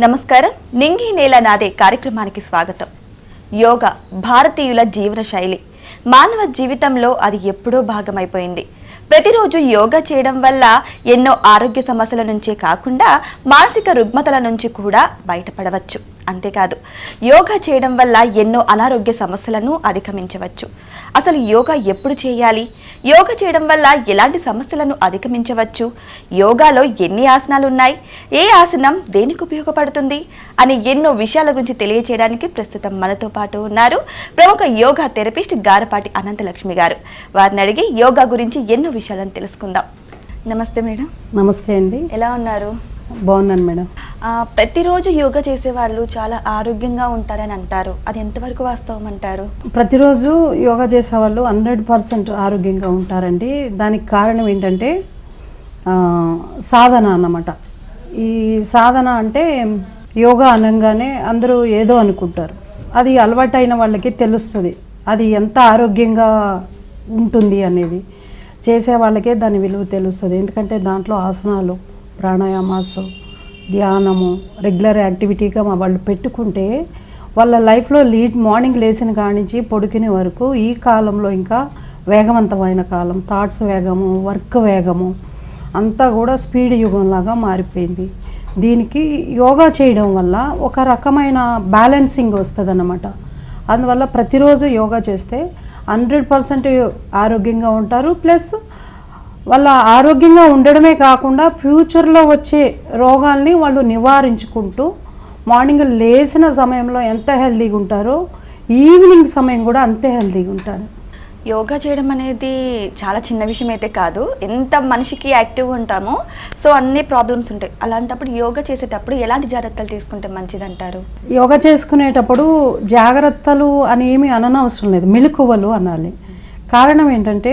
నమస్కారం. నింగి నేల నాదే కార్యక్రమానికి స్వాగతం. యోగా భారతీయుల జీవన శైలి. మానవ జీవితంలో అది ఎప్పుడో భాగమైపోయింది. ప్రతిరోజు యోగా చేయడం వల్ల ఎన్నో ఆరోగ్య సమస్యల నుంచే కాకుండా మానసిక రుగ్మతల నుంచి కూడా బయటపడవచ్చు. అంతేకాదు యోగా చేయడం వల్ల ఎన్నో అనారోగ్య సమస్యలను అధిగమించవచ్చు. అసలు యోగా ఎప్పుడు చేయాలి? యోగా చేయడం వల్ల ఎలాంటి సమస్యలను అధిగమించవచ్చు? యోగాలో ఎన్ని ఆసనాలు ఉన్నాయి? ఏ ఆసనం దేనికి ఉపయోగపడుతుంది? అని ఎన్నో విషయాల గురించి తెలియజేయడానికి ప్రస్తుతం మనతో పాటు ఉన్నారు ప్రముఖ యోగా థెరపిస్ట్ గారపాటి అనంతలక్ష్మి గారు. వారిని అడిగి యోగా గురించి ఎన్నో విషయాలను తెలుసుకుందాం. నమస్తే మేడం. నమస్తే అండి. ఎలా ఉన్నారు? బాగున్నాను మేడం. ప్రతిరోజు యోగా చేసే వాళ్ళు చాలా ఆరోగ్యంగా ఉంటారని అంటారు. అది ఎంతవరకు వాస్తవం అంటారు? ప్రతిరోజు యోగా చేసే వాళ్ళు హండ్రెడ్ పర్సెంట్ ఆరోగ్యంగా ఉంటారండి. దానికి కారణం ఏంటంటే సాధన అన్నమాట. ఈ సాధన అంటే యోగా అనగానే అందరూ ఏదో అనుకుంటారు. అది అలవాటైన వాళ్ళకి తెలుస్తుంది. అది ఎంత ఆరోగ్యంగా ఉంటుంది అనేది. చేసే వాళ్ళకే దాని విలువ తెలుస్తుంది. ఎందుకంటే దాంట్లో ఆసనాలు ప్రాణాయామాసు ధ్యానము రెగ్యులర్ యాక్టివిటీగా మా వాళ్ళు పెట్టుకుంటే వాళ్ళ లైఫ్లో లీడ్ మార్నింగ్ లేచిన కానించి పొడికిన వరకు ఈ కాలంలో ఇంకా వేగవంతమైన కాలం. థాట్స్ వేగము వర్క్ వేగము అంతా కూడా స్పీడ్ యుగంలాగా మారిపోయింది. దీనికి యోగా చేయడం వల్ల ఒక రకమైన బ్యాలెన్సింగ్ వస్తుంది అన్నమాట అందువల్ల ప్రతిరోజు యోగా చేస్తే హండ్రెడ్ పర్సెంట్ ఆరోగ్యంగా ఉంటారు. ప్లస్ వాళ్ళ ఆరోగ్యంగా ఉండడమే కాకుండా ఫ్యూచర్లో వచ్చే రోగాల్ని వాళ్ళు నివారించుకుంటూ మార్నింగ్ లేచిన సమయంలో ఎంత హెల్తీగా ఉంటారో ఈవినింగ్ సమయం కూడా అంతే హెల్తీగా ఉంటారు యోగా చేయడం అనేది చాలా చిన్న విషయం అయితే కాదు. ఎంత మనిషికి యాక్టివ్గా ఉంటామో సో అన్ని ప్రాబ్లమ్స్ ఉంటాయి. అలాంటప్పుడు యోగా చేసేటప్పుడు ఎలాంటి జాగ్రత్తలు తీసుకుంటే మంచిదంటారు? యోగా చేసుకునేటప్పుడు జాగ్రత్తలు అని ఏమీ అననవసరం లేదు. మెలకువలు అనాలి. కారణం ఏంటంటే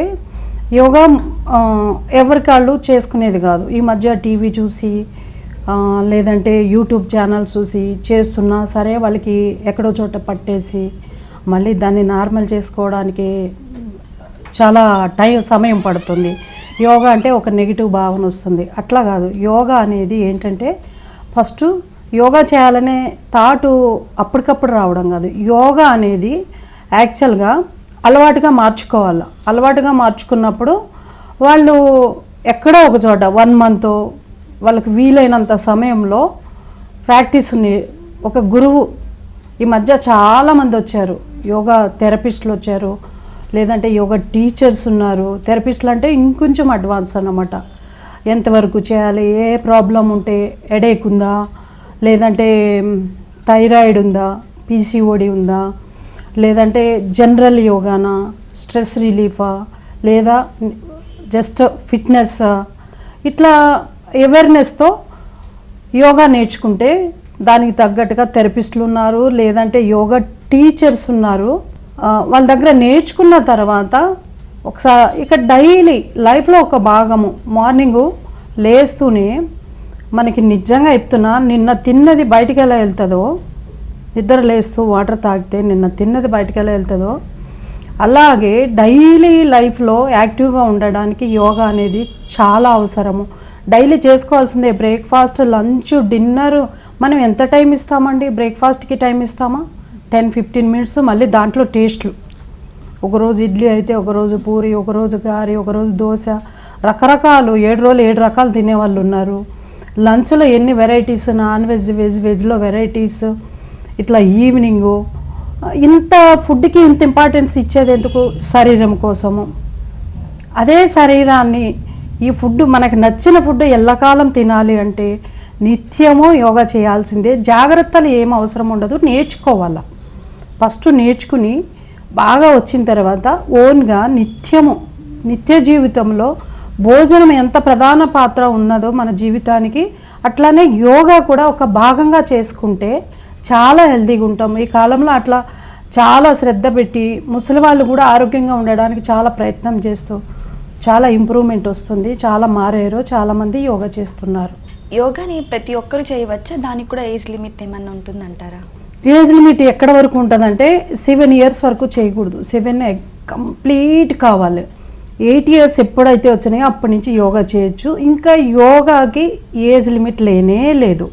యోగా ఎవరికాళ్ళు చేసుకునేది కాదు. ఈ మధ్య టీవీ చూసి లేదంటే యూట్యూబ్ ఛానల్స్ చూసి చేస్తున్నా సరే వాళ్ళకి ఎక్కడో చోట పట్టేసి మళ్ళీ దాన్ని నార్మల్ చేసుకోవడానికి చాలా టైం సమయం పడుతుంది. యోగా అంటే ఒక నెగిటివ్ భావన వస్తుంది. అట్లా కాదు. యోగా అనేది ఏంటంటే ఫస్ట్ యోగా చేయాలనే థాటు అప్పటికప్పుడు రావడం కాదు. యోగా అనేది యాక్చువల్గా అలవాటుగా మార్చుకోవాలి. అలవాటుగా మార్చుకున్నప్పుడు వాళ్ళు ఎక్కడో ఒక చోట వన్ మంత్ వాళ్ళకి వీలైనంత సమయంలో ప్రాక్టీస్ని ఒక గురువు ఈ మధ్య చాలామంది వచ్చారు. యోగా థెరపిస్టులు వచ్చారు. లేదంటే యోగా టీచర్స్ ఉన్నారు థెరపిస్టులు అంటే ఇంకొంచెం అడ్వాన్స్ అన్నమాట. ఎంతవరకు చేయాలి ఏ ప్రాబ్లం ఉంటే ఎడేక్ ఉందా లేదంటే థైరాయిడ్ ఉందా పీసీఓడి ఉందా లేదంటే జనరల్ యోగానా స్ట్రెస్ రిలీఫా లేదా జస్ట్ ఫిట్నెస్ ఇట్లా అవేర్నెస్తో యోగా నేర్చుకుంటే దానికి తగ్గట్టుగా థెరపిస్టులు ఉన్నారు లేదంటే యోగా టీచర్స్ ఉన్నారు. వాళ్ళ దగ్గర నేర్చుకున్న తర్వాత ఒకసారి ఇక డైలీ లైఫ్లో ఒక భాగము. మార్నింగు లేస్తూనే మనకి నిజంగా చెప్తున్నా నిన్న తిన్నది బయటికి ఎలా వెళ్తుందో నిద్ర లేస్తూ వాటర్ తాగితే నిన్న తిన్నది బయటికి ఎలా వెళ్తుందో అలాగే డైలీ లైఫ్లో యాక్టివ్గా ఉండడానికి యోగా అనేది చాలా అవసరము. డైలీ చేసుకోవాల్సిందే బ్రేక్ఫాస్ట్ లంచ్ డిన్నర్ మనం ఎంత టైం ఇస్తామండి? బ్రేక్ఫాస్ట్కి టైం ఇస్తామా? టెన్ ఫిఫ్టీన్ మినిట్స్ మళ్ళీ దాంట్లో టేస్ట్లు. ఒకరోజు ఇడ్లీ అయితే ఒకరోజు పూరి ఒకరోజు గారి ఒకరోజు దోశ. రకరకాలు ఏడు రోజులు ఏడు రకాలు తినేవాళ్ళు ఉన్నారు. లంచ్లో ఎన్ని వెరైటీస్ నాన్ వెజ్ వెజ్ వెజ్లో వెరైటీస్ ఇట్లా ఈవినింగు. ఇంత ఫుడ్కి ఇంత ఇంపార్టెన్స్ ఇచ్చేది ఎందుకు? శరీరం కోసము. అదే శరీరాన్ని ఈ ఫుడ్ మనకు నచ్చిన ఫుడ్ ఎల్లకాలం తినాలి అంటే నిత్యము యోగా చేయాల్సిందే. జాగ్రత్తలు ఏం అవసరం ఉండదు నేర్చుకోవాలా. ఫస్ట్ నేర్చుకుని బాగా వచ్చిన తర్వాత ఓన్గా నిత్యము నిత్య జీవితంలో భోజనం ఎంత ప్రధాన పాత్ర ఉన్నదో మన జీవితానికి అట్లానే యోగా కూడా ఒక భాగంగా చేసుకుంటే చాలా హెల్తీగా ఉంటాం. ఈ కాలంలో అట్లా చాలా శ్రద్ధ పెట్టి ముసలి వాళ్ళు కూడా ఆరోగ్యంగా ఉండడానికి చాలా ప్రయత్నం చేస్తూ చాలా ఇంప్రూవ్మెంట్ వస్తుంది. చాలా మారారు. చాలామంది యోగా చేస్తున్నారు. యోగాని ప్రతి ఒక్కరు చేయవచ్చా? దానికి కూడా ఏజ్ లిమిట్ ఏమన్నా ఉంటుందంటారా? ఏజ్ లిమిట్ ఎక్కడ వరకు ఉంటుందంటే సెవెన్ ఇయర్స్ వరకు చేయకూడదు. సెవెన్ కంప్లీట్ కావాలి. ఎయిట్ ఇయర్స్ ఎప్పుడైతే వచ్చినాయో అప్పటి నుంచి యోగా చేయొచ్చు. ఇంకా యోగాకి ఏజ్ లిమిట్ లేనే లేదు.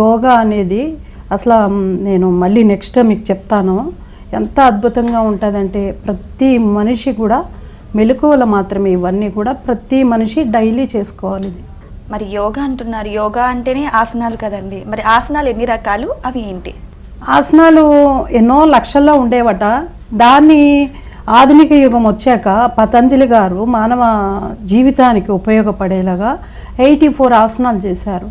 యోగా అనేది అసలు నేను మళ్ళీ నెక్స్ట్ మీకు చెప్తాను. ఎంత అద్భుతంగా ఉంటుందంటే ప్రతి మనిషి కూడా మెలకువలు మాత్రమే. ఇవన్నీ కూడా ప్రతి మనిషి డైలీ చేసుకోవాలి ఇది. మరి యోగా అంటున్నారు. యోగా అంటేనే ఆసనాలు కదండి. మరి ఆసనాలు ఎన్ని రకాలు? అవి ఏంటి? ఆసనాలు ఎన్నో లక్షల్లో ఉండేవట. దాన్ని ఆధునిక యుగం వచ్చాక పతంజలి గారు మానవ జీవితానికి ఉపయోగపడేలాగా ఎయిటీ ఫోర్ ఆసనాలు చేశారు.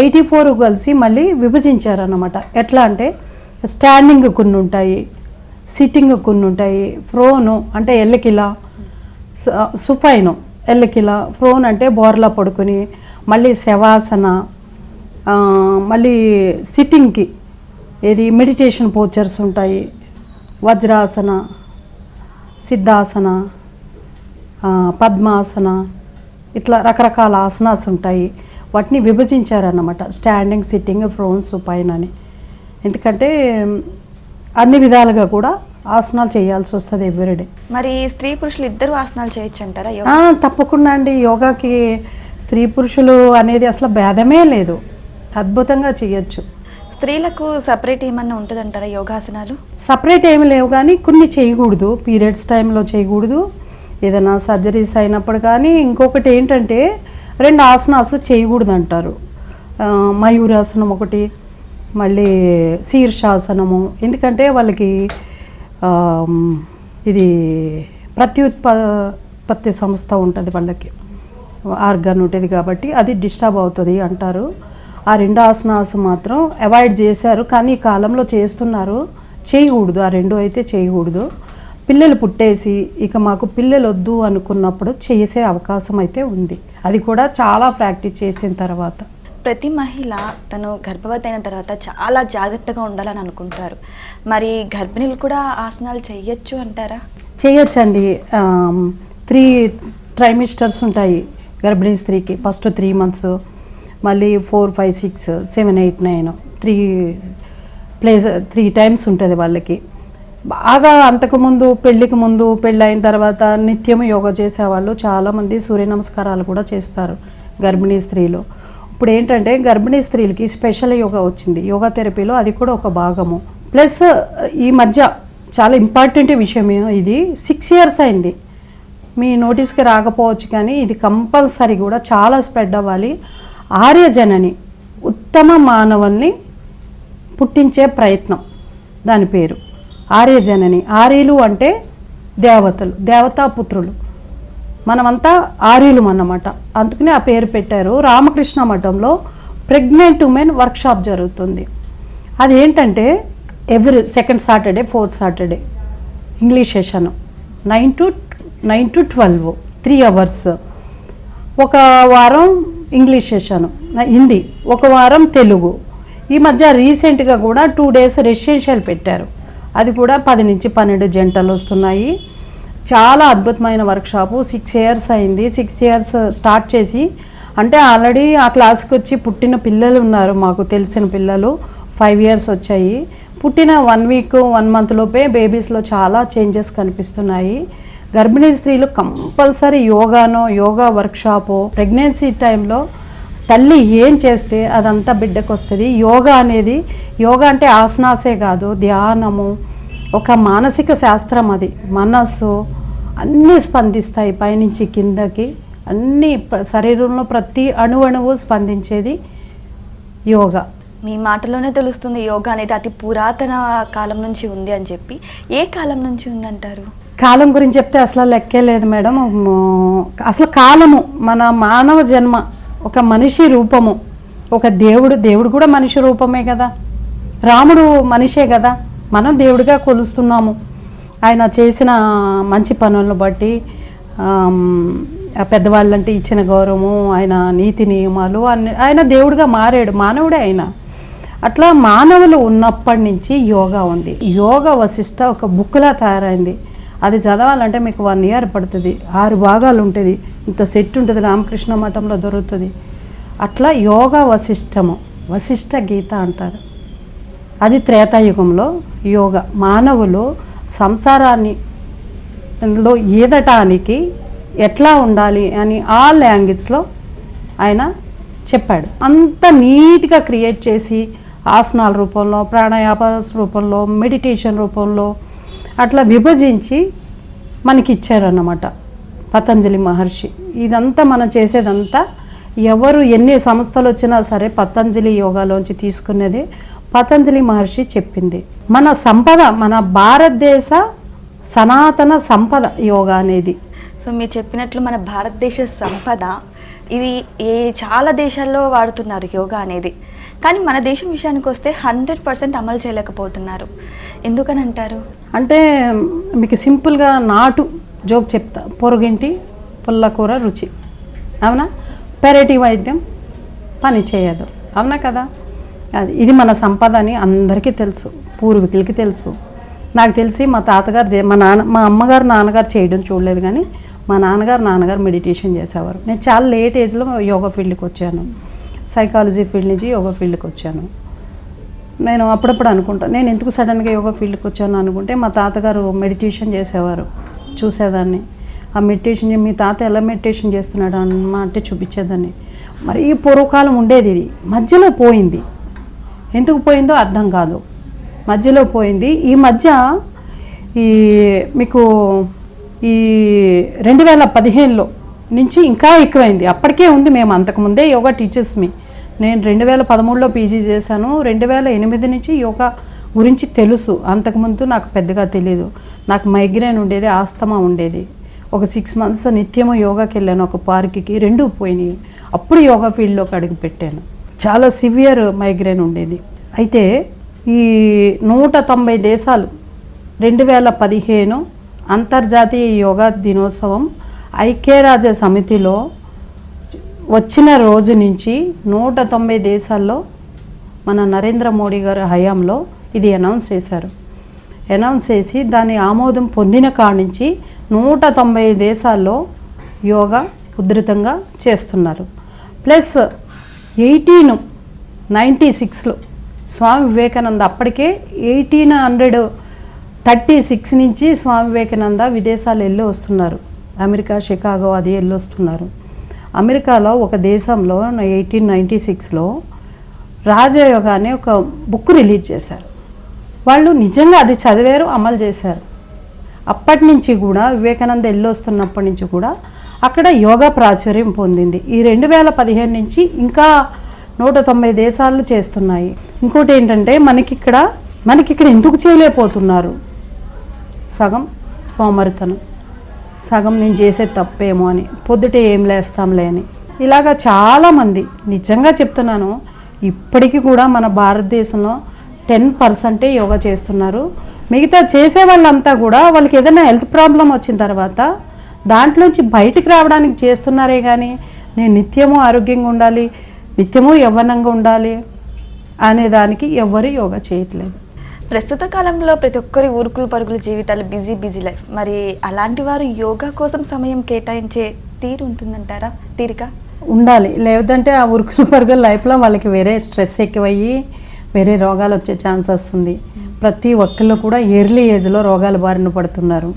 ఎయిటీ ఫోర్ కలిసి మళ్ళీ విభజించారన్నమాట. ఎట్లా అంటే స్టాండింగ్ కొన్ని ఉంటాయి సిట్టింగ్ కొన్ని ఉంటాయి ఫ్రోను అంటే ఎల్లకిలా సుఫైను ఎల్లకిలా ఫ్రోన్ అంటే బోర్లా పడుకొని మళ్ళీ శవాసన మళ్ళీ సిట్టింగ్కి ఏది మెడిటేషన్ పోచర్స్ ఉంటాయి. వజ్రాసన సిద్ధాసన పద్మాసన ఇట్లా రకరకాల ఆసనాస్ ఉంటాయి. వాటిని విభజించారన్నమాట. స్టాండింగ్ సిట్టింగ్ ఫ్రోన్స్ పైన అని ఎందుకంటే అన్ని విధాలుగా కూడా ఆసనాలు చేయాల్సి వస్తుంది ఎవ్రీడే మరి స్త్రీ పురుషులు ఇద్దరు ఆసనాలు చేయొచ్చు అంటారా తప్పకుండా అండి. యోగాకి స్త్రీ పురుషులు అనేది అసలు భేదమే లేదు. అద్భుతంగా చేయొచ్చు. స్త్రీలకు సపరేట్ ఏమన్నా ఉంటుందంటారా యోగాసనాలు? సపరేట్ ఏమి లేవు కానీ కొన్ని చేయకూడదు. పీరియడ్స్ టైంలో చేయకూడదు. ఏదైనా సర్జరీస్ అయినప్పుడు కానీ ఇంకొకటి ఏంటంటే రెండు ఆసనాస్ చేయకూడదు అంటారు మయూరాసనం ఒకటి మళ్ళీ శీర్షాసనము. ఎందుకంటే వాళ్ళకి ఇది ప్రత్యుత్పత్తి సంస్థ ఉంటుంది వాళ్ళకి. ఆర్గాన్ ఉంటుంది కాబట్టి అది డిస్టర్బ్ అవుతుంది అంటారు. ఆ రెండు ఆసనాస్ మాత్రం అవాయిడ్ చేశారు. కానీ ఈ కాలంలో చేస్తున్నారు. చేయకూడదు. ఆ రెండు అయితే చేయకూడదు. పిల్లలు పుట్టేసి ఇక మాకు పిల్లలు వద్దు అనుకున్నప్పుడు చేసే అవకాశం అయితే ఉంది. అది కూడా చాలా ప్రాక్టీస్ చేసిన తర్వాత. ప్రతి మహిళ తను గర్భవతి అయిన తర్వాత చాలా జాగ్రత్తగా ఉండాలని అనుకుంటారు. మరి గర్భిణీలు కూడా ఆసనాలు చెయ్యొచ్చు అంటారా? చేయొచ్చండి. త్రీ ట్రైమిస్టర్స్ ఉంటాయి గర్భిణీ స్త్రీకి. ఫస్ట్ త్రీ మంత్స్ మళ్ళీ four five six seven eight nine three place three times ఉంటుంది వాళ్ళకి. బాగా అంతకుముందు పెళ్ళికి ముందు పెళ్ళి అయిన తర్వాత నిత్యం యోగా చేసేవాళ్ళు చాలామంది సూర్య నమస్కారాలు కూడా చేస్తారు గర్భిణీ స్త్రీలు. ఇప్పుడు ఏంటంటే గర్భిణీ స్త్రీలకి స్పెషల్ యోగా వచ్చింది. యోగా థెరపీలో అది కూడా ఒక భాగము. ప్లస్ ఈ మధ్య చాలా ఇంపార్టెంట్ విషయం ఇది. సిక్స్ ఇయర్స్ అయింది. మీ నోటీస్కి రాకపోవచ్చు కానీ ఇది కంపల్సరీ కూడా చాలా స్ప్రెడ్ అవ్వాలి. ఆర్యజనని ఉత్తమ మానవుల్ని పుట్టించే ప్రయత్నం. దాని పేరు. ఆర్యజనని. ఆర్యులు అంటే దేవతలు దేవతాపుత్రులు. మనమంతా ఆర్యులు అన్నమాట. అందుకనే ఆ పేరు పెట్టారు. రామకృష్ణ మఠంలో ప్రెగ్నెంట్ ఉమెన్ వర్క్షాప్ జరుగుతుంది. అది ఏంటంటే every second Saturday fourth Saturday English session. Nine to nine to twelve three hours. ఒక వారం ఇంగ్లీష్ సెషన్ హిందీ ఒక వారం తెలుగు. ఈ మధ్య రీసెంట్గా కూడా టూ డేస్ రెసిడెన్షియల్ పెట్టారు. అది కూడా పది నుంచి పన్నెండు జంటలు వస్తున్నాయి. చాలా అద్భుతమైన వర్క్షాపు సిక్స్ ఇయర్స్ అయింది. సిక్స్ ఇయర్స్ స్టార్ట్ చేసి అంటే ఆల్రెడీ ఆ క్లాస్కి వచ్చి పుట్టిన పిల్లలు ఉన్నారు మాకు తెలిసిన పిల్లలు. ఫైవ్ ఇయర్స్ వచ్చాయి. పుట్టిన వన్ వీక్ వన్ మంత్ లోపే బేబీస్లో చాలా చేంజెస్ కనిపిస్తున్నాయి. గర్భిణీ స్త్రీలు కంపల్సరీ యోగానో యోగా వర్క్షాపో ప్రెగ్నెన్సీ టైంలో తల్లి ఏం చేస్తే అదంతా బిడ్డకు వస్తుంది యోగా అనేది యోగా అంటే ఆసనాసే కాదు ధ్యానము. ఒక మానసిక శాస్త్రం అది. మనస్సు అన్నీ స్పందిస్తాయి పైనుంచి కిందకి. అన్ని శరీరంలో ప్రతి అణువణువు స్పందించేది యోగా. మీ మాటలోనే తెలుస్తుంది యోగా అనేది అతి పురాతన కాలం నుంచి ఉంది అని చెప్పి. ఏ కాలం నుంచి ఉందంటారు? కాలం గురించి చెప్తే అసలు లెక్కే లేదు మేడం. అసలు కాలము మన మానవ జన్మ ఒక మనిషి రూపము ఒక దేవుడు దేవుడు కూడా మనిషి రూపమే కదా. రాముడు మనిషే కదా. మనం దేవుడిగా కొలుస్తున్నాము. ఆయన చేసిన మంచి పనులను బట్టి పెద్దవాళ్ళంటే ఇచ్చిన గౌరవము ఆయన నీతి నియమాలు అన్ని ఆయన దేవుడిగా మారాడు. మానవుడే ఆయన. అట్లా మానవులు ఉన్నప్పటి నుంచి యోగా ఉంది. యోగా వశిష్ట ఒక బుక్లా తయారైంది. అది చదవాలంటే మీకు వన్ ఇయర్ పడుతుంది. ఆరు భాగాలు ఉంటుంది. ఇంత సెట్ ఉంటుంది. రామకృష్ణ మఠంలో దొరుకుతుంది. అట్లా యోగా వశిష్టము వశిష్ట గీత అంటారు. అది త్రేతాయుగంలో యోగ. మానవులు సంసారాన్ని లో ఈదటానికి ఎట్లా ఉండాలి అని ఆ లాంగ్వేజ్లో ఆయన చెప్పాడు. అంత నీట్గా క్రియేట్ చేసి ఆసనాల రూపంలో ప్రాణాయామ రూపంలో మెడిటేషన్ రూపంలో అట్లా విభజించి మనకి ఇచ్చారన్నమాట పతంజలి మహర్షి. ఇదంతా మనం చేసేదంతా ఎవరు ఎన్ని సంస్థలు వచ్చినా సరే పతంజలి యోగాలోంచి తీసుకునేది పతంజలి మహర్షి చెప్పింది. మన సంపద మన భారతదేశ సనాతన సంపద యోగా అనేది. సో మీరు చెప్పినట్లు మన భారతదేశ సంపద ఇది ఏ చాలా దేశాల్లో వాడుతున్నారు యోగా అనేది. కానీ మన దేశం విషయానికి వస్తే హండ్రెడ్ పర్సెంట్ అమలు చేయలేకపోతున్నారు. ఎందుకని అంటారు? అంటే మీకు సింపుల్గా నాటు జోక్ చెప్తా. పొరుగింటి పుల్లకూర రుచి. అవునా? పెరటి వైద్యం పని చేయదు. అవునా కదా? అది ఇది మన సంపద అని అందరికీ తెలుసు. పూర్వీకులకి తెలుసు. నాకు తెలిసి మా తాతగారు చే- మా నాన్న మా అమ్మగారు నాన్నగారు చేయడం చూడలేదు కానీ మా నాన్నగారు నాన్నగారు మెడిటేషన్ చేసేవారు. నేను చాలా లేట్ ఏజ్లో యోగా ఫీల్డ్కి వచ్చాను. సైకాలజీ ఫీల్డ్ నుంచి యోగా ఫీల్డ్కి వచ్చాను. నేను అప్పుడప్పుడు అనుకుంటాను నేను ఎందుకు సడన్గా యోగా ఫీల్డ్కి వచ్చాను అనుకుంటే మా తాతగారు మెడిటేషన్ చేసేవారు చూసేదాన్ని. ఆ మెడిటేషన్ మీ తాత ఎలా మెడిటేషన్ చేస్తున్నాడు అమ్మా అంటే చూపించేదాన్ని. మరి ఈ పూర్వకాలం ఉండేది ఇది. మధ్యలో పోయింది. ఎందుకు పోయిందో అర్థం కాదు. మధ్యలో పోయింది. ఈ మధ్య ఈ మీకు ఈ రెండు వేల పదిహేనులో నుంచి ఇంకా ఎక్కువైంది. అప్పటికే ఉంది మేము అంతకుముందే యోగా టీచర్స్ మీ. నేను రెండు వేల పదమూడులో పీజీ చేశాను. రెండు వేల ఎనిమిది నుంచి యోగా గురించి తెలుసు. అంతకుముందు నాకు పెద్దగా తెలియదు నాకు మైగ్రేన్ ఉండేది ఆస్తమా ఉండేది. ఒక సిక్స్ మంత్స్ నిత్యము యోగాకి వెళ్ళాను. ఒక పార్క్కి రెండు పోయినాయి. అప్పుడు యోగా ఫీల్డ్లోకి అడుగు పెట్టాను. చాలా సివియర్ మైగ్రేన్ ఉండేది. అయితే ఈ నూట తొంభై దేశాలు రెండు వేల పదిహేను అంతర్జాతీయ యోగా దినోత్సవం ఐక్యరాజ్య సమితిలో వచ్చిన రోజు నుంచి నూట తొంభై దేశాల్లో మన నరేంద్ర మోడీ గారి హయాంలో ఇది అనౌన్స్ చేశారు. అనౌన్స్ చేసి దాని ఆమోదం పొందిన కాడి నుంచి నూట తొంభై దేశాల్లో యోగా ఉధృతంగా చేస్తున్నారు. ప్లస్ ఎయిటీన్ నైంటీ సిక్స్లో స్వామి వివేకానంద అప్పటికే ఎయిటీన్ హండ్రెడ్ థర్టీ సిక్స్ నుంచి స్వామి వివేకానంద విదేశాలు వెళ్ళి వస్తున్నారు. అమెరికా షికాగో అది వెళ్ళొస్తున్నారు. అమెరికాలో ఒక దేశంలో ఎయిటీన్ నైంటీ సిక్స్లో రాజయోగ అనే ఒక బుక్ రిలీజ్ చేశారు. వాళ్ళు నిజంగా అది చదివారు అమలు చేశారు. అప్పటి నుంచి కూడా వివేకానంద వెళ్ళొస్తున్నప్పటి నుంచి కూడా అక్కడ యోగా ప్రాచుర్యం పొందింది. ఈ రెండు వేల పదిహేను నుంచి ఇంకా నూట తొంభై దేశాలు చేస్తున్నాయి. ఇంకోటి ఏంటంటే మనకిక్కడ మనకిక్కడ ఎందుకు చేయలేకపోతున్నారు? సగం సోమరితనం. సగం నేను చేసే తప్పేమో అని. పొద్దుటే ఏం లేస్తాంలే అని. ఇలాగా చాలామంది నిజంగా చెప్తున్నాను ఇప్పటికీ కూడా మన భారతదేశంలో టెన్ పర్సెంటే యోగా చేస్తున్నారు. మిగతా చేసే వాళ్ళంతా కూడా వాళ్ళకి ఏదైనా హెల్త్ ప్రాబ్లం వచ్చిన తర్వాత దాంట్లోంచి బయటికి రావడానికి చేస్తున్నారే కానీ నేను నిత్యము ఆరోగ్యంగా ఉండాలి నిత్యము యవ్వనంగా ఉండాలి అనే దానికి యోగా చేయట్లేదు. ప్రస్తుత కాలంలో ప్రతి ఒక్కరి ఊరుకులు పరుగుల జీవితాలు బిజీ బిజీ లైఫ్. మరి అలాంటి వారు యోగా కోసం సమయం కేటాయించే తీరు ఉంటుందంటారా? తీరిక? ఉండాలి. లేదంటే ఆ ఉరుకులు పరుగుల లైఫ్లో వాళ్ళకి వేరే స్ట్రెస్ ఎక్కువయ్యి వేరే రోగాలు వచ్చే ఛాన్సెస్ ఉంది ప్రతి ఒక్కళ్ళు కూడా ఎర్లీ ఏజ్లో రోగాల బారిన పడుతున్నారు.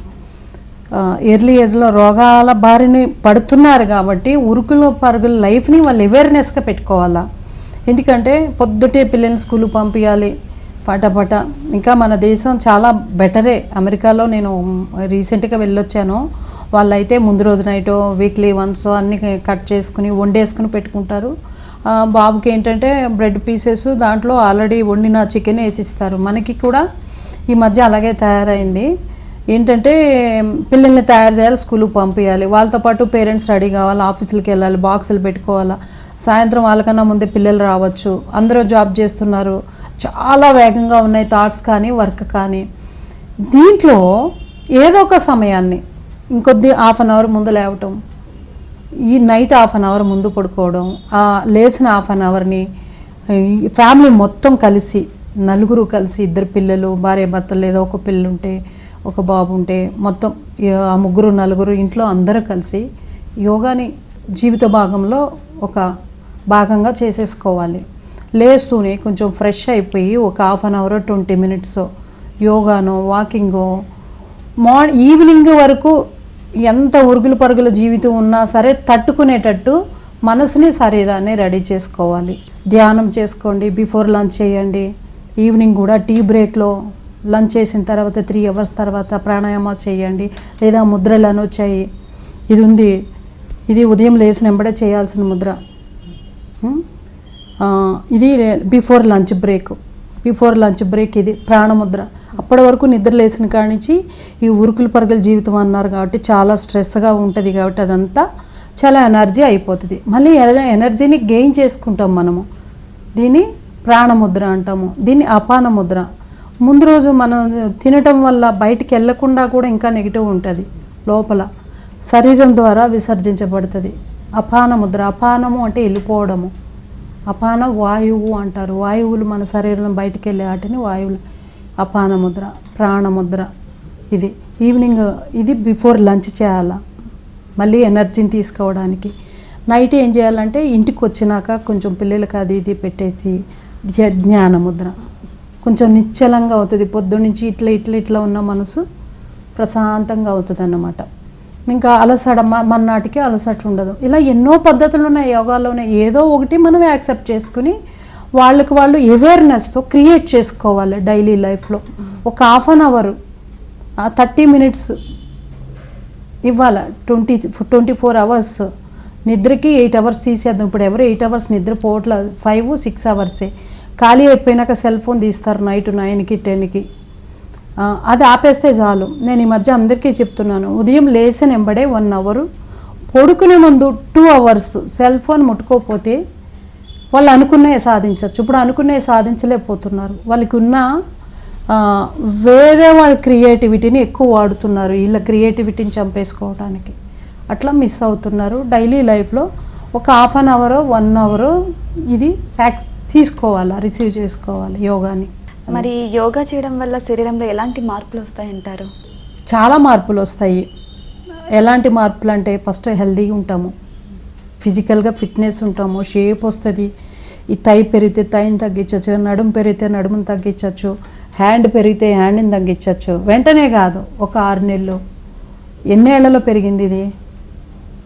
ఎర్లీ ఏజ్లో రోగాల బారిన పడుతున్నారు కాబట్టి ఉరుకులు పరుగుల లైఫ్ని వాళ్ళు అవేర్నెస్గా పెట్టుకోవాలా. ఎందుకంటే పొద్దుటే పిల్లల్ని స్కూల్కి పంపించాలి పటపట ఇంకా మన దేశం చాలా బెటరే. అమెరికాలో నేను రీసెంట్గా వెళ్ళొచ్చాను. వాళ్ళైతే ముందు రోజు నైట్ వీక్లీ వన్స్ అన్ని కట్ చేసుకుని వండేసుకుని పెట్టుకుంటారు. బాబుకి ఏంటంటే బ్రెడ్ పీసెస్ దాంట్లో ఆల్రెడీ వండిన చికెన్ వేసిస్తారు. మనకి కూడా ఈ మధ్య అలాగే తయారైంది. ఏంటంటే పిల్లల్ని తయారు చేయాలి స్కూల్కి పంపించాలి వాళ్ళతో పాటు పేరెంట్స్ రెడీ కావాలి ఆఫీసులకి వెళ్ళాలి బాక్సులు పెట్టుకోవాలా. సాయంత్రం వాళ్ళకన్నా ముందే పిల్లలు రావచ్చు. అందరూ జాబ్ చేస్తున్నారు. చాలా వేగంగా ఉన్నాయి థాట్స్ కానీ వర్క్ కానీ. దీంట్లో ఏదో ఒక సమయాన్ని ఇంకొద్ది హాఫ్ అన్ అవర్ ముందు లేవటం ఈ నైట్ హాఫ్ అన్ అవర్ ముందు పడుకోవడం ఆ లేచిన హాఫ్ అన్ అవర్ని ఫ్యామిలీ మొత్తం కలిసి నలుగురు కలిసి ఇద్దరు పిల్లలు భార్య భర్తలు ఏదో ఒక పిల్ల ఉంటే ఒక బాబు ఉంటే మొత్తం ఆ ముగ్గురు నలుగురు ఇంట్లో అందరూ కలిసి యోగాని జీవిత భాగంలో ఒక భాగంగా చేసేసుకోవాలి. లేస్తూనే కొంచెం ఫ్రెష్ అయిపోయి ఒక half an hour twenty minutes యోగానో వాకింగో మార్ ఈవినింగ్ వరకు ఎంత ఉరుగులు పరుగుల జీవితం ఉన్నా సరే తట్టుకునేటట్టు మనసుని శరీరాన్ని రెడీ చేసుకోవాలి. ధ్యానం చేసుకోండి బిఫోర్ లంచ్ చేయండి. ఈవినింగ్ కూడా టీ బ్రేక్లో లంచ్ చేసిన తర్వాత త్రీ అవర్స్ తర్వాత ప్రాణాయామ చేయండి లేదా ముద్రలను వచ్చాయి ఇది ఉంది ఇది ఉదయం లేచిన వెంబడే చేయాల్సిన ముద్ర. ఇది before lunch break before lunch break ఇది ప్రాణముద్ర. అప్పటి వరకు నిద్ర లేచిన కాడి నుంచి ఈ ఉరుకులు పరుగుల జీవితం అన్నారు కాబట్టి చాలా స్ట్రెస్గా ఉంటుంది కాబట్టి అదంతా చాలా ఎనర్జీ అయిపోతుంది. మళ్ళీ ఎన- ఎనర్జీని గెయిన్ చేసుకుంటాం మనము. దీన్ని ప్రాణముద్ర అంటాము. దీన్ని అపాన ముద్ర ముందు రోజు మనం తినటం వల్ల బయటికి వెళ్ళకుండా కూడా ఇంకా నెగిటివ్ ఉంటుంది లోపల. శరీరం ద్వారా విసర్జించబడుతుంది. అపాన ముద్ర అపానము అంటే వెళ్ళిపోవడము. అపాన వాయువు అంటారు. వాయువులు మన శరీరం బయటికి వెళ్ళే వాటిని వాయువులు. అపాన ముద్ర ప్రాణముద్ర ఇది. ఈవినింగ్ ఇది బిఫోర్ లంచ్ చేయాలా. మళ్ళీ ఎనర్జీని తీసుకోవడానికి. నైట్ ఏం చేయాలంటే ఇంటికి వచ్చినాక కొంచెం పిల్లలకి అది ఇది పెట్టేసి జ్ఞానముద్ర కొంచెం నిశ్చలంగా అవుతుంది. పొద్దునుంచి ఇట్లా ఇట్లా ఇట్లా ఉన్న మనసు ప్రశాంతంగా అవుతుంది అన్నమాట ఇంకా అలసట మన్నాటికి అలసట ఉండదు. ఇలా ఎన్నో పద్ధతులు ఉన్నాయి యోగాలోనే ఏదో ఒకటి మనం యాక్సెప్ట్ చేసుకుని వాళ్ళకి వాళ్ళు అవేర్నెస్తో క్రియేట్ చేసుకోవాలి డైలీ లైఫ్లో. ఒక half an hour thirty minutes ఇవ్వాలి. ట్వంటీ ట్వంటీ ఫోర్ అవర్స్ నిద్రకి ఎయిట్ అవర్స్ తీసేద్దాం. ఇప్పుడు ఎవరు ఎయిట్ అవర్స్ నిద్ర పోవట్లేదు ఫైవ్ సిక్స్ అవర్సే. ఖాళీ అయిపోయినాక సెల్ ఫోన్ తీస్తారు నైట్ నైన్కి టెన్కి. అది ఆపేస్తే చాలు. నేను ఈ మధ్య అందరికీ చెప్తున్నాను ఉదయం లేచిన వెంబడే వన్ అవరు పడుకునే ముందు టూ అవర్స్ సెల్ ఫోన్ ముట్టుకోపోతే వాళ్ళు అనుకున్నవి సాధించవచ్చు ఇప్పుడు అనుకున్నవి సాధించలేకపోతున్నారు. వాళ్ళకి ఉన్న వేరే వాళ్ళ క్రియేటివిటీని ఎక్కువ వాడుతున్నారు వీళ్ళ క్రియేటివిటీని చంపేసుకోవడానికి అట్లా మిస్ అవుతున్నారు. డైలీ లైఫ్లో ఒక హాఫ్ అన్ అవర్ వన్ అవరో ఇది ప్యాక్ తీసుకోవాలి రిసీవ్ చేసుకోవాలి యోగాని? మరి యోగా చేయడం వల్ల శరీరంలో ఎలాంటి మార్పులు వస్తాయంటారు? చాలా మార్పులు వస్తాయి. ఎలాంటి మార్పులు అంటే ఫస్ట్ హెల్తీగా ఉంటాము. ఫిజికల్గా ఫిట్నెస్ ఉంటాము. షేప్ వస్తుంది. ఈ తై పెరిగితే తైని తగ్గించవచ్చు నడుము పెరిగితే నడుముని తగ్గించవచ్చు హ్యాండ్ పెరిగితే హ్యాండ్ని తగ్గించవచ్చు వెంటనే కాదు ఒక ఆరు నెలలు. ఎన్నేళ్ళలో పెరిగింది ఇది?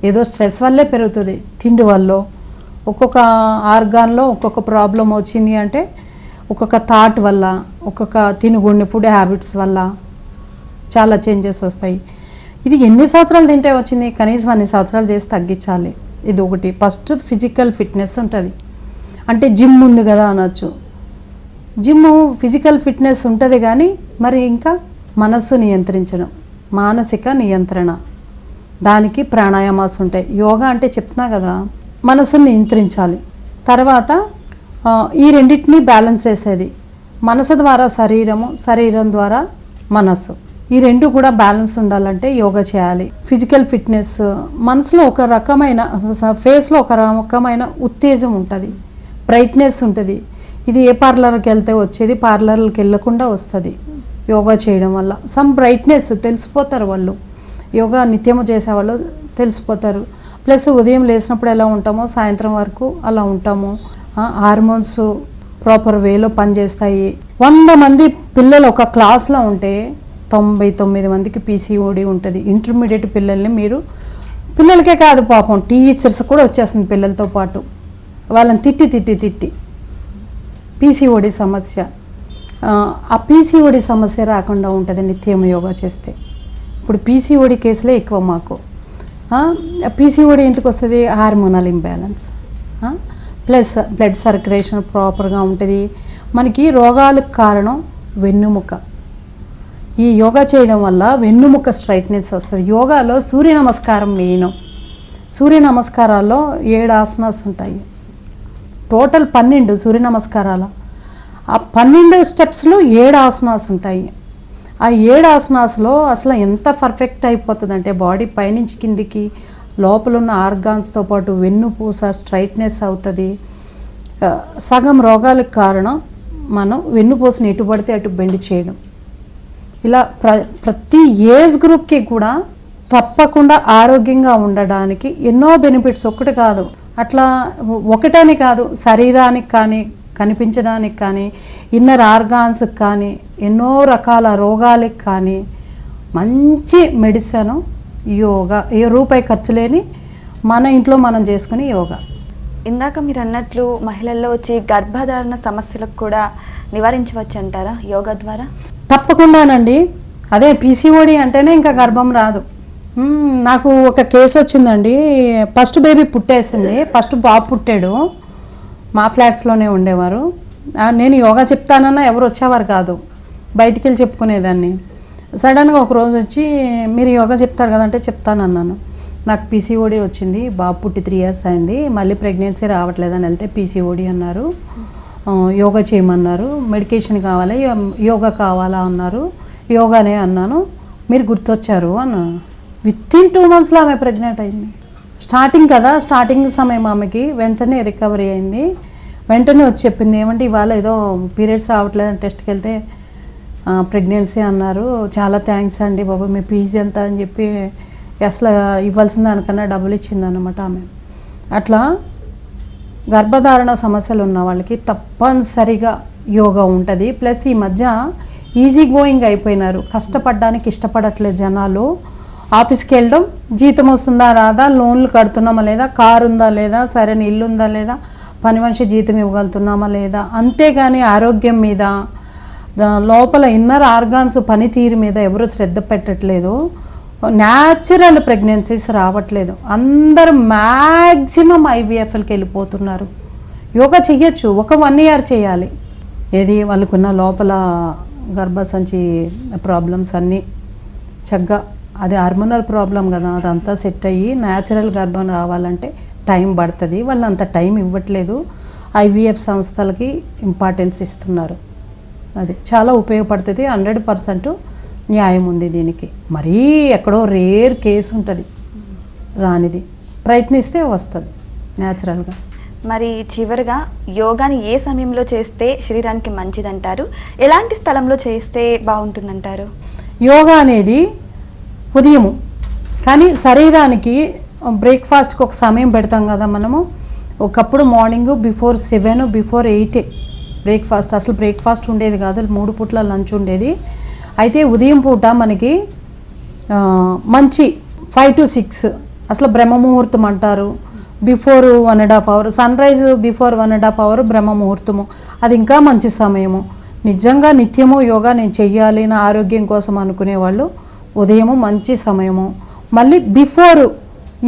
ఏదో స్ట్రెస్ వల్లే పెరుగుతుంది. తిండి వల్ల ఒక్కొక్క ఆర్గాన్లో ఒక్కొక్క ప్రాబ్లం వచ్చింది అంటే ఒక్కొక్క థాట్ వల్ల ఒక్కొక్క తినుగుండి ఫుడ్ హ్యాబిట్స్ వల్ల చాలా చేంజెస్ వస్తాయి. ఇది ఎన్ని సంవత్సరాలు తింటే వచ్చింది? కనీసం అన్ని సంవత్సరాలు చేసి తగ్గించాలి. ఇది ఒకటి. ఫస్ట్ ఫిజికల్ ఫిట్నెస్ ఉంటుంది. అంటే జిమ్ ఉంది కదా అనొచ్చు. జిమ్ ఫిజికల్ ఫిట్నెస్ ఉంటుంది కానీ మరి ఇంకా మనస్సు నియంత్రించడం మానసిక నియంత్రణ. దానికి ప్రాణాయామాస్ ఉంటాయి. యోగా అంటే చెప్తున్నా కదా మనసుని నియంత్రించాలి. తర్వాత ఈ రెండింటిని బ్యాలెన్స్ చేసేది. మనసు ద్వారా శరీరము శరీరం ద్వారా మనసు. ఈ రెండు కూడా బ్యాలెన్స్ ఉండాలంటే యోగా చేయాలి. ఫిజికల్ ఫిట్నెస్ మనసులో ఒక రకమైన ఫేస్లో ఒక రకమైన ఉత్తేజం ఉంటుంది. బ్రైట్నెస్ ఉంటుంది. ఇది ఏ పార్లర్కి వెళ్తే వచ్చేది? పార్లర్కి వెళ్ళకుండా వస్తుంది యోగా చేయడం వల్ల. సమ్ బ్రైట్నెస్ తెలిసిపోతారు వాళ్ళు. యోగా నిత్యము చేసేవాళ్ళు తెలిసిపోతారు. ప్లస్ ఉదయం లేచినప్పుడు ఎలా ఉంటామో సాయంత్రం వరకు అలా ఉంటాము. హార్మోన్స్ ప్రాపర్ వేలో పనిచేస్తాయి. వంద మంది పిల్లలు ఒక క్లాస్లో ఉంటే తొంభై తొమ్మిది మందికి పీసీఓడి ఉంటుంది. ఇంటర్మీడియట్ పిల్లల్ని మీరు పిల్లలకే కాదు పాపం టీచర్స్ కూడా వచ్చేస్తుంది పిల్లలతో పాటు. వాళ్ళని తిట్టి తిట్టి తిట్టి. పీసీఓడి సమస్య. ఆ, పీసీఓడి సమస్య రాకుండా ఉంటుంది నిత్యం యోగా చేస్తే. ఇప్పుడు పీసీఓడి కేసులే ఎక్కువ మాకు. పీసీఓడి ఎందుకు వస్తుంది? Hormonal imbalance plus blood circulation ప్రాపర్గా ఉంటుంది. మనకి రోగాలకు కారణం వెన్నుముక. ఈ యోగా చేయడం వల్ల వెన్నుముక స్ట్రైట్నెస్ వస్తుంది. యోగాలో సూర్య నమస్కారం మెయిన్ సూర్య నమస్కారాల్లో ఏడు ఆసనాస్ ఉంటాయి. టోటల్ పన్నెండు సూర్య నమస్కారాల. ఆ పన్నెండు స్టెప్స్లో ఏడు ఆసనాస్ ఉంటాయి. ఆ ఏడు ఆసనాస్లో అసలు ఎంత పర్ఫెక్ట్ అయిపోతుంది అంటే బాడీ పైనుంచి కిందికి లోపల ఉన్న ఆర్గాన్స్తో పాటు వెన్నుపూస స్ట్రైట్నెస్ అవుతుంది. సగం రోగాలకు కారణం మనం వెన్నుపూసని ఎటు పడితే అటు బెండ్ చేయడం. ఇలా ప్ర ప్రతి ఏజ్ గ్రూప్కి కూడా తప్పకుండా ఆరోగ్యంగా ఉండడానికి ఎన్నో బెనిఫిట్స్ ఒకటి కాదు. అట్లా ఒకటని కాదు శరీరానికి కానీ కనిపించడానికి కానీ ఇన్నర్ ఆర్గాన్స్కి కానీ ఎన్నో రకాల రోగాలకు కానీ మంచి మెడిసిన్ యోగా ఏ రూపాయి ఖర్చు లేని మన ఇంట్లో మనం చేసుకునే యోగా. ఇందాక మీరు అన్నట్లు మహిళల్లో వచ్చే గర్భధారణ సమస్యలకు కూడా నివారించవచ్చు అంటారా యోగా ద్వారా? తప్పకుండానండి. అదే పీసీఓడి అంటేనే ఇంకా గర్భం రాదు. నాకు ఒక కేసు వచ్చిందండి. ఫస్ట్ బేబీ పుట్టేసింది. ఫస్ట్ బాబు పుట్టాడు. మా ఫ్లాట్స్లోనే ఉండేవారు. నేను యోగా చెప్తానన్నా ఎవరు వచ్చేవారు కాదు. బయటికి వెళ్ళి చెప్పుకునేదాన్ని. సడన్గా ఒక రోజు వచ్చి మీరు యోగా చెప్తారు కదంటే చెప్తాను అన్నాను. నాకు పీసీఓడి వచ్చింది. బాబు పుట్టి త్రీ ఇయర్స్ అయింది. మళ్ళీ ప్రెగ్నెన్సీ రావట్లేదని వెళ్తే పీసీఓడి అన్నారు. యోగా చేయమన్నారు. మెడికేషన్ కావాలి? యోగా కావాలా అన్నారు. యోగానే అన్నాను. మీరు గుర్తొచ్చారు అన్నాను విత్ ఇన్ టూ మంత్స్లో ఆమె ప్రెగ్నెంట్ అయింది. స్టార్టింగ్ కదా స్టార్టింగ్ సమయం ఆమెకి. వెంటనే రికవరీ అయింది. వెంటనే వచ్చి చెప్పింది ఏమంటే ఇవాళ ఏదో పీరియడ్స్ రావట్లేదని టెస్ట్కి వెళ్తే ప్రెగ్నెన్సీ అన్నారు. చాలా థ్యాంక్స్ అండి బాబు మీ ఫీజు ఎంత అని చెప్పి అసలు ఇవ్వాల్సిన దానికన్నా డబ్బులు ఇచ్చింది అనమాట ఆమె. అట్లా గర్భధారణ సమస్యలు ఉన్న వాళ్ళకి తప్పనిసరిగా యోగా ఉంటుంది. ప్లస్ ఈ మధ్య ఈజీ గోయింగ్ అయిపోయినారు. కష్టపడడానికి ఇష్టపడట్లేదు జనాలు. ఆఫీస్కి వెళ్ళడం జీతం వస్తుందా రాదా లోన్లు కడుతున్నామా లేదా కారు ఉందా లేదా సరైన ఇల్లు ఉందా లేదా పని మనిషి జీతం ఇవ్వగలుగుతున్నామా లేదా అంతేగాని ఆరోగ్యం మీద లోపల ఇన్నర్ ఆర్గాన్స్ పనితీరు మీద ఎవరు శ్రద్ధ పెట్టట్లేదు. న్యాచురల్ ప్రెగ్నెన్సీస్ రావట్లేదు. అందరూ మ్యాక్సిమం ఐవీఎఫ్ఎల్కి వెళ్ళిపోతున్నారు. యోగా చెయ్యొచ్చు. ఒక వన్ ఇయర్ చేయాలి. ఏది వాళ్ళకున్న లోపల గర్భసంచి ప్రాబ్లమ్స్ అన్నీ చక్కగా. అది హార్మోనల్ ప్రాబ్లం కదా. అదంతా సెట్ అయ్యి న్యాచురల్ గర్భం రావాలంటే టైం పడుతుంది. వాళ్ళు అంత టైం ఇవ్వట్లేదు ఐవీఎఫ్ సంస్థలకి ఇంపార్టెన్స్ ఇస్తున్నారు. అది చాలా ఉపయోగపడుతుంది. హండ్రెడ్ పర్సెంట్ న్యాయం ఉంది దీనికి. మరీ ఎక్కడో రేర్ కేసు ఉంటుంది. రానిది. ప్రయత్నిస్తే వస్తుంది. న్యాచురల్గా. మరి చివరిగా యోగాని ఏ సమయంలో చేస్తే శరీరానికి మంచిదంటారు? ఎలాంటి స్థలంలో చేస్తే బాగుంటుందంటారు? యోగా అనేది ఉదయము. కానీ శరీరానికి బ్రేక్ఫాస్ట్కి ఒక సమయం పెడతాం కదా మనము. ఒకప్పుడు మార్నింగ్ బిఫోర్ సెవెన్ బిఫోర్ ఎయిటే. బ్రేక్ఫాస్ట్ అసలు బ్రేక్ఫాస్ట్ ఉండేది కాదు మూడు పూట్ల లంచ్ ఉండేది. అయితే ఉదయం పూట మనకి మంచి ఫైవ్ టు సిక్స్ అసలు బ్రహ్మ ముహూర్తం అంటారు. Before one and half hour sunrise before one and half hour బ్రహ్మ ముహూర్తము అది ఇంకా మంచి సమయము. నిజంగా నిత్యము యోగా నేను చెయ్యాలి నా ఆరోగ్యం కోసం అనుకునే వాళ్ళు ఉదయము మంచి సమయము. మళ్ళీ బిఫోర్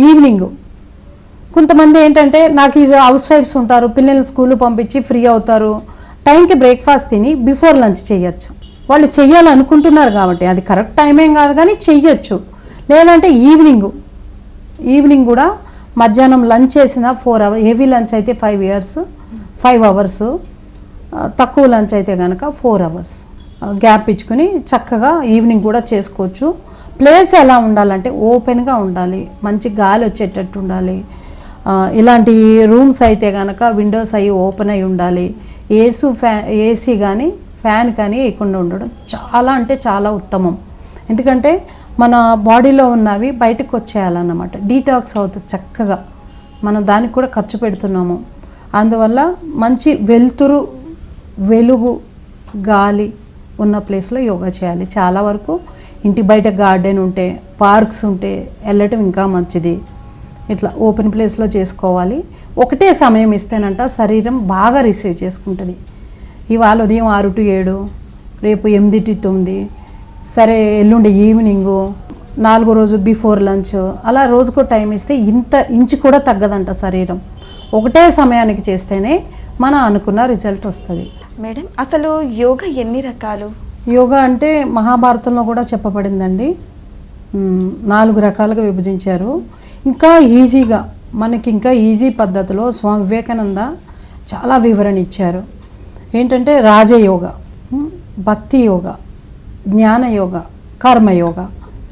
ఈవినింగ్ కొంతమంది ఏంటంటే నాకు ఈ హౌస్ వైఫ్స్ ఉంటారు పిల్లల్ని స్కూల్ పంపించి ఫ్రీ అవుతారు. టైంకి బ్రేక్ఫాస్ట్ తిని బిఫోర్ లంచ్ చేయొచ్చు. వాళ్ళు చెయ్యాలనుకుంటున్నారు కాబట్టి అది కరెక్ట్ టైమేం కాదు కానీ చెయ్యొచ్చు. లేదంటే ఈవినింగ్ ఈవినింగ్ కూడా మధ్యాహ్నం లంచ్ చేసిన ఫోర్ అవర్ హెవీ లంచ్ అయితే ఫైవ్ ఇయర్స్ ఫైవ్ అవర్స్ తక్కువ లంచ్ అయితే కనుక ఫోర్ అవర్స్ గ్యాప్ ఇచ్చుకుని చక్కగా ఈవినింగ్ కూడా చేసుకోవచ్చు. ప్లేస్ ఎలా ఉండాలంటే ఓపెన్గా ఉండాలి మంచి గాలి వచ్చేటట్టు ఉండాలి. ఇలాంటి రూమ్స్ అయితే కనుక విండోస్ అవి ఓపెన్ అయి ఉండాలి. ఏసు ఫ్యా ఏసీ కానీ ఫ్యాన్ కానీ వేయకుండా ఉండడం చాలా అంటే చాలా ఉత్తమం. ఎందుకంటే మన బాడీలో ఉన్నవి బయటకు వచ్చేయాలన్నమాట. డీటాక్స్ అవుతుంది చక్కగా మనం దానికి కూడా ఖర్చు పెడుతున్నాము. అందువల్ల మంచి వెలుతురు వెలుగు గాలి ఉన్న ప్లేస్లో యోగా చేయాలి. చాలా వరకు ఇంటి బయట గార్డెన్ ఉంటే పార్క్స్ ఉంటే వెళ్ళటం ఇంకా మంచిది. ఇట్లా ఓపెన్ ప్లేస్లో చేసుకోవాలి. ఒకటే సమయం ఇస్తేనంట శరీరం బాగా రిసీవ్ చేసుకుంటుంది. ఇవాళ ఉదయం ఆరు టు ఏడు రేపు ఎనిమిది టు తొమ్మిది సరే ఎల్లుండి ఈవినింగు నాలుగో రోజు బిఫోర్ లంచ్ అలా రోజుకో టైం ఇస్తే ఇంత ఇంచు కూడా తగ్గదంట శరీరం. ఒకటే సమయానికి చేస్తేనే మనం అనుకున్న రిజల్ట్ వస్తుంది. మేడం అసలు యోగా ఎన్ని రకాలు? యోగా అంటే మహాభారతంలో కూడా చెప్పబడిందండి. నాలుగు రకాలుగా విభజించారు. ఇంకా ఈజీగా మనకి ఇంకా ఈజీ పద్ధతిలో స్వామి వివేకానంద చాలా వివరణ ఇచ్చారు. ఏంటంటే రాజయోగ భక్తి యోగ జ్ఞానయోగ కర్మయోగ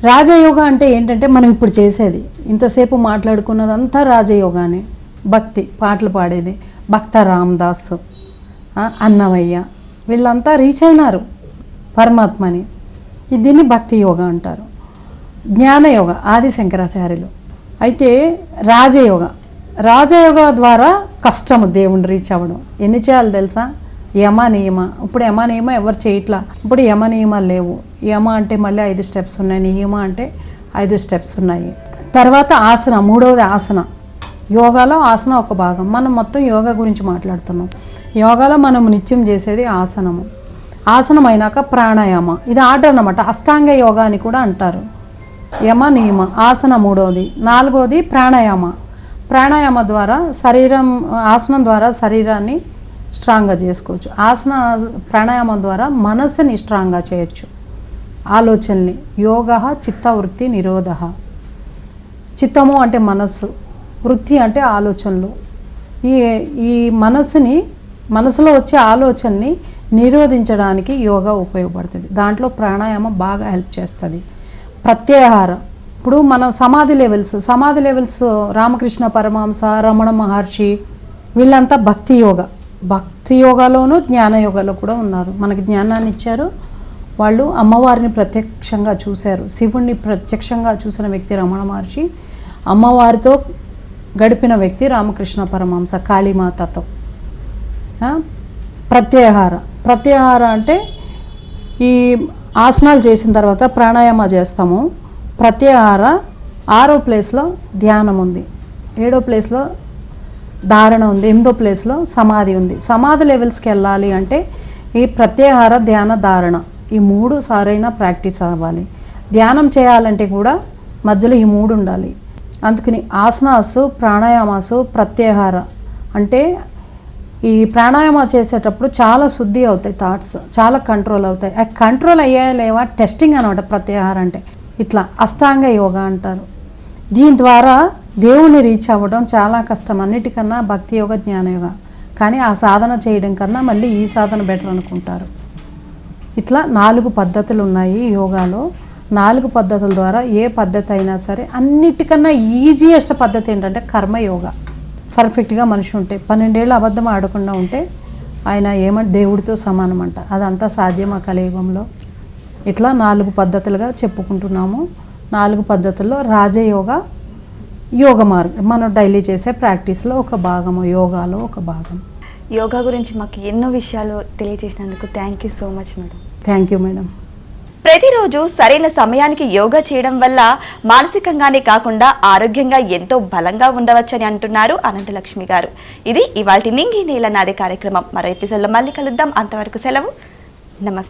రాజయోగ అంటే ఏంటంటే మనం ఇప్పుడు చేసేది. ఇంతసేపు మాట్లాడుకున్నదంతా రాజయోగానే. భక్తి పాటలు పాడేది. భక్త రామ్దాస్ ఆ, అన్నమయ్య. వీళ్ళంతా రీచ్ అయినారు పరమాత్మని. దీన్ని భక్తి యోగ అంటారు. జ్ఞానయోగ ఆది శంకరాచార్యులు. అయితే రాజయోగ. రాజయోగ ద్వారా కష్టము దేవుణ్ణి రీచ్ అవ్వడం. ఎన్ని చేయాలి తెలుసా? యమ నియమ. ఇప్పుడు యమ నియమ ఎవరు చేయట్లా? ఇప్పుడు యమ నియమాలు లేవు. యమ అంటే మళ్ళీ ఐదు స్టెప్స్ ఉన్నాయి. నియమ అంటే ఐదు స్టెప్స్ ఉన్నాయి. తర్వాత ఆసన మూడవది ఆసన. యోగాలో ఆసన ఒక భాగం. మనం మొత్తం యోగా గురించి మాట్లాడుతున్నాం. యోగాలో మనం నిత్యం చేసేది ఆసనము. ఆసనం అయినాక ప్రాణాయామ. ఇది ఆర్డర్ అనమాట అష్టాంగ యోగా అని కూడా అంటారు. యమ నియమ ఆసన మూడవది నాలుగవది ప్రాణాయామ. ప్రాణాయామ ద్వారా శరీరం ఆసనం ద్వారా శరీరాన్ని స్ట్రాంగ్గా చేసుకోవచ్చు. ఆసన ప్రాణాయామం ద్వారా మనసుని స్ట్రాంగ్గా చేయొచ్చు. ఆలోచనని యోగ చిత్తవృత్తి నిరోధ. చిత్తము అంటే మనస్సు. వృత్తి అంటే ఆలోచనలు. ఈ ఈ మనసుని మనసులో వచ్చే ఆలోచనని నిరోధించడానికి యోగా ఉపయోగపడుతుంది. దాంట్లో ప్రాణాయామం బాగా హెల్ప్ చేస్తుంది. ప్రత్యాహారం ఇప్పుడు మన సమాధి లెవెల్స్ సమాధి లెవెల్స్ రామకృష్ణ పరమహంస రమణ మహర్షి వీళ్ళంతా భక్తి యోగ. భక్తి యోగాలోను జ్ఞాన యోగాలో కూడా ఉన్నారు. మనకి జ్ఞానాన్ని ఇచ్చారు. వాళ్ళు అమ్మవారిని ప్రత్యక్షంగా చూశారు. శివుణ్ణి ప్రత్యక్షంగా చూసిన వ్యక్తి రమణ మహర్షి అమ్మవారితో గడిపిన వ్యక్తి రామకృష్ణ పరమహంస కాళీమాతతో. ప్రత్యాహార ప్రత్యాహార అంటే ఈ ఆసనాలు చేసిన తర్వాత ప్రాణాయామ చేస్తాము. ప్రత్యాహార ఆరో ప్లేస్లో ధ్యానం ఉంది. ఏడో ప్లేస్లో ధారణ ఉంది. ఎనిమిదో ప్లేస్లో సమాధి ఉంది. సమాధి లెవెల్స్కి వెళ్ళాలి అంటే ఈ ప్రత్యాహార ధ్యాన ధారణ ఈ మూడు సరైన ప్రాక్టీస్ అవ్వాలి. ధ్యానం చేయాలంటే కూడా మధ్యలో ఈ మూడు ఉండాలి. అందుకని ఆసనాసు ప్రాణాయామాసు ప్రత్యాహార అంటే ఈ ప్రాణాయామ చేసేటప్పుడు చాలా శుద్ధి అవుతాయి థాట్స్ చాలా కంట్రోల్ అవుతాయి. ఆ కంట్రోల్ అయ్యాయా లేవా? టెస్టింగ్ అనమాట ప్రత్యాహారం అంటే. ఇట్లా అష్టాంగ యోగా అంటారు. దీని ద్వారా దేవుణ్ణి రీచ్ అవ్వడం చాలా కష్టం. అన్నిటికన్నా భక్తి యోగ జ్ఞాన యోగ. కానీ ఆ సాధన చేయడం కన్నా మళ్ళీ ఈ సాధన బెటర్ అనుకుంటారు. ఇట్లా నాలుగు పద్ధతులు ఉన్నాయి యోగాలో. నాలుగు పద్ధతుల ద్వారా ఏ పద్ధతి అయినా సరే అన్నిటికన్నా ఈజియెస్ట్ పద్ధతి ఏంటంటే కర్మయోగ పర్ఫెక్ట్గా మనిషి ఉంటే పన్నెండేళ్ళు అబద్ధం ఆడకుండా ఉంటే ఆయన ఏమంటే దేవుడితో సమానం అంట అదంతా సాధ్యమా కలియుగంలో? ఇట్లా నాలుగు పద్ధతులుగా చెప్పుకుంటున్నాము. నాలుగు పద్ధతుల్లో రాజయోగ యోగ మార్గం మనం డైలీ చేసే ప్రాక్టీస్లో ఒక భాగము యోగాలో ఒక భాగం. యోగా గురించి మాకు ఎన్నో విషయాలు తెలియజేసినందుకు thank you so much madam. Thank you madam. ప్రతిరోజు సరైన సమయానికి యోగా చేయడం వల్ల మానసికంగానే కాకుండా ఆరోగ్యంగా ఎంతో బలంగా ఉండవచ్చని అంటున్నారు అనంతలక్ష్మి గారు. ఇది ఇవాళ నింగి నేల నాదే కార్యక్రమం. మరో ఎపిసోడ్లో మళ్ళీ కలుద్దాం. అంతవరకు సెలవు. నమస్తే.